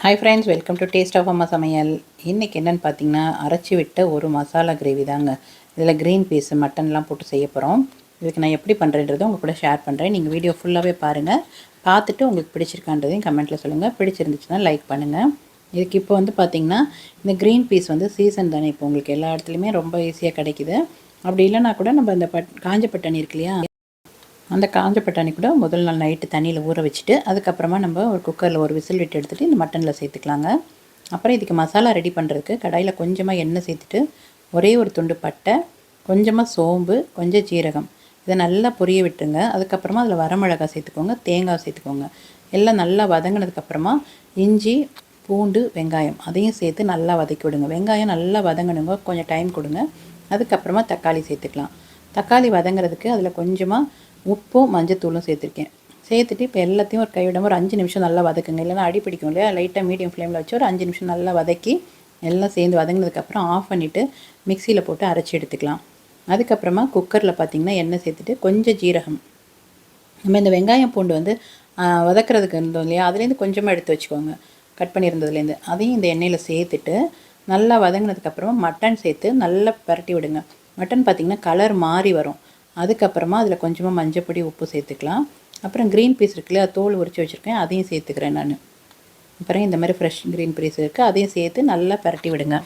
Hi friends welcome to taste of அம்மா சமையல் இன்றைக்கி என்னென்னு பார்த்தீங்கன்னா அரைச்சி விட்ட ஒரு மசாலா கிரேவி தாங்க. இதில் க்ரீன் பீஸ் மட்டன்லாம் போட்டு செய்ய போகிறோம் இதுக்கு நான் எப்படி பண்ணுறேன்றதை உங்கள் கூட ஷேர் பண்ணுறேன் நீங்கள் வீடியோ ஃபுல்லாகவே பாருங்கள் பார்த்துட்டு உங்களுக்கு பிடிச்சிருக்கான்றதையும் கமெண்ட்டில் சொல்லுங்கள் பிடிச்சிருந்துச்சுன்னா லைக் பண்ணுங்கள் இதுக்கு இப்போ வந்து பார்த்திங்கன்னா இந்த க்ரீன் பீஸ் வந்து சீசன் தானே. இப்போ உங்களுக்கு எல்லா இடத்துலையுமே ரொம்ப ஈஸியாக கிடைக்குது. அப்படி இல்லைனா கூட நம்ம இந்த பட் காஞ்ச பட்டாணி இருக்கு இல்லையா அந்த காஞ்ச பட்டாணி கூட முதல் நாள் நைட்டு தண்ணியில் ஊற வச்சுட்டு அதுக்கப்புறமா நம்ம ஒரு குக்கரில் ஒரு விசில் விட்டு எடுத்துகிட்டு இந்த மட்டனில் சேர்த்துக்கலாங்க. அப்புறம் இதுக்கு மசாலா ரெடி பண்ணுறதுக்கு கடாயில் கொஞ்சமாக எண்ணெய் சேர்த்துட்டு ஒரே ஒரு துண்டு பட்டை கொஞ்சமாக சோம்பு கொஞ்சம் ஜீரகம். இதை நல்லா பொரிய விட்டுருங்க. அதுக்கப்புறமா அதில் வரமிளகாய் சேர்த்துக்கோங்க தேங்காய் சேர்த்துக்கோங்க. எல்லாம் நல்லா வதங்கினதுக்கப்புறமா இஞ்சி பூண்டு வெங்காயம் அதையும் சேர்த்து நல்லா வதக்கி விடுங்க. வெங்காயம் நல்லா வதங்கணுங்க. கொஞ்சம் டைம் கொடுங்க. அதுக்கப்புறமா தக்காளி சேர்த்துக்கலாம். தக்காளி வதங்குறதுக்கு அதில் கொஞ்சமாக உப்பும் மஞ்சத்தூளும் சேர்த்துருக்கேன். சேர்த்துட்டு இப்போ எல்லாத்தையும் ஒரு கைவிடாமல் ஒரு அஞ்சு நிமிஷம் நல்லா வதக்குங்க. இல்லைனா அடி பிடிக்கும் இல்லையா? லைட்டாக மீடியம் ஃப்ளேமில் வச்சு ஒரு அஞ்சு நிமிஷம் நல்லா வதக்கி எல்லாம் சேர்ந்து வதங்கினதுக்கப்புறம் ஆஃப் பண்ணிவிட்டு மிக்சியில் போட்டு அரைச்சி எடுத்துக்கலாம். அதுக்கப்புறமா குக்கரில் பார்த்திங்கன்னா எண்ணெய் சேர்த்துட்டு கொஞ்சம் ஜீரகம். நம்ம இந்த வெங்காயம் பூண்டு வந்து வதக்கிறதுக்கு இருந்தோம் இல்லையா? அதுலேருந்து கொஞ்சமாக எடுத்து வச்சுக்கோங்க. கட் பண்ணியிருந்ததுலேருந்து. அதையும் இந்த எண்ணெயில் சேர்த்துட்டு நல்லா வதங்கினதுக்கப்புறமா மட்டன் சேர்த்து நல்லா பரட்டி விடுங்க. மட்டன் பார்த்திங்கன்னா கலர் மாறி வரும். அதுக்கப்புறமா அதில் கொஞ்சமாக மஞ்சப்பொடி உப்பு சேர்த்துக்கலாம். அப்புறம் க்ரீன் பீஸ் இருக்குல்ல தோல் உரித்து வச்சுருக்கேன் அதையும் சேர்த்துக்கிறேன் நான். அப்புறம் இந்த மாதிரி ஃப்ரெஷ் க்ரீன் பீஸ் இருக்குது அதையும் சேர்த்து நல்லா பரட்டி விடுங்க.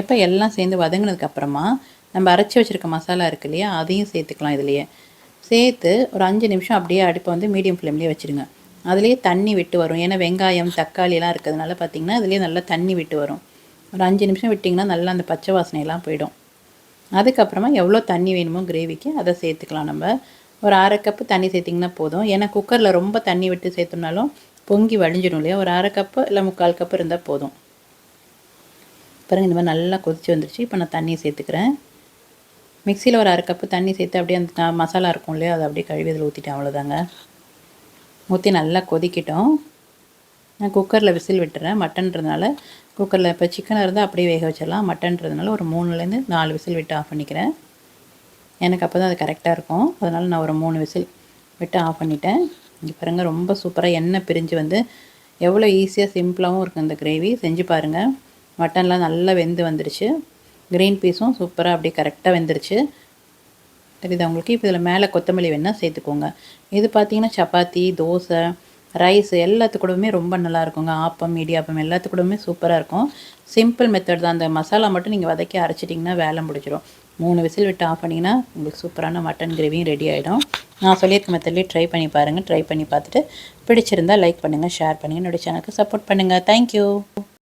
இப்போ எல்லாம் சேர்ந்து வதங்கினதுக்கப்புறமா நம்ம அரைச்சி வச்சுருக்க மசாலா இருக்கு இல்லையா அதையும் சேர்த்துக்கலாம் இதுலேயே. சேர்த்து ஒரு அஞ்சு நிமிஷம் அப்படியே அடுப்பை வந்து மீடியம் ஃப்ளேம்லேயே வச்சுருங்க. அதுலேயே தண்ணி விட்டு வரும். ஏன்னா வெங்காயம் தக்காளியெலாம் இருக்கிறதுனால பார்த்திங்கன்னா அதுலேயே நல்லா தண்ணி விட்டு வரும். ஒரு அஞ்சு நிமிஷம் விட்டிங்கன்னா நல்லா அந்த பச்சை வாசனையெல்லாம் போயிடும். அதுக்கப்புறமா எவ்வளோ தண்ணி வேணுமோ கிரேவிக்கு அதை சேர்த்துக்கலாம் நம்ம. ஒரு அரை கப்பு தண்ணி சேர்த்திங்கன்னா போதும். ஏன்னா குக்கரில் ரொம்ப தண்ணி விட்டு சேர்த்தோம்னாலும் பொங்கி வழிஞ்சிடும் இல்லையா? ஒரு அரை கப்பு இல்லை முக்கால் கப்பு இருந்தால் போதும். பாருங்கள் இந்த மாதிரி நல்லா கொதித்து வந்துருச்சு. இப்போ நான் தண்ணியை சேர்த்துக்கிறேன். மிக்சியில் ஒரு அரை கப்பு தண்ணி சேர்த்து அப்படியே அந்த மசாலா இருக்கும் இல்லையா? அதை அப்படியே கழுவி அதில் ஊற்றிட்டேன் அவ்வளோதாங்க. ஊற்றி நல்லா கொதிக்கிட்டோம். நான் குக்கரில் விசில் விட்டுறேன். மட்டன்றதுனால குக்கரில் இப்போ சிக்கனாக இருந்தால் அப்படியே வேக வச்சிடலாம். மட்டன்றதுனால ஒரு மூணுலேருந்து நாலு விசில் விட்டு ஆஃப் பண்ணிக்கிறேன். எனக்கு அப்போ தான் அது கரெக்டாக இருக்கும். அதனால் நான் ஒரு மூணு விசில் விட்டு ஆஃப் பண்ணிட்டேன். இங்கே பாருங்கள் ரொம்ப சூப்பராக எண்ணெய் பிரிஞ்சு வந்து எவ்வளோ ஈஸியாக சிம்பிளாகவும் இருக்குது இந்த கிரேவி செஞ்சு பாருங்கள் மட்டன்லாம் நல்லா வெந்து வந்துருச்சு. க்ரீன் பீஸும் சூப்பராக அப்படியே கரெக்டாக வெந்துருச்சு. தெரியுது உங்களுக்கு? இப்போ இதில் மேலே கொத்தமல்லி வேணால் சேர்த்துக்கோங்க. இது பார்த்திங்கன்னா சப்பாத்தி தோசை ரைஸ் எல்லாத்துக்கூடவுமே ரொம்ப நல்லா இருக்குங்க ஆப்பம் இடியாப்பம் எல்லாத்துக்கூடவுமே சூப்பராக இருக்கும். சிம்பிள் மெத்தட் தான். அந்த மசாலா மட்டும் நீங்கள் வதக்கி அரைச்சிட்டிங்கன்னா வேலை முடிச்சிடும் மூணு விசில் விட்டு ஆஃப் பண்ணிங்கன்னா உங்களுக்கு சூப்பரான மட்டன் கிரேவியும் ரெடி ஆகிடும் நான் சொல்லியிருக்க மெத்தட்லேயே ட்ரை பண்ணி பாருங்கள் ட்ரை பண்ணி பார்த்துட்டு பிடிச்சிருந்தால் லைக் பண்ணுங்கள் ஷேர் பண்ணுங்கள் என்னுடைய சேனலுக்கு சப்போர்ட் பண்ணுங்கள் தேங்க்யூ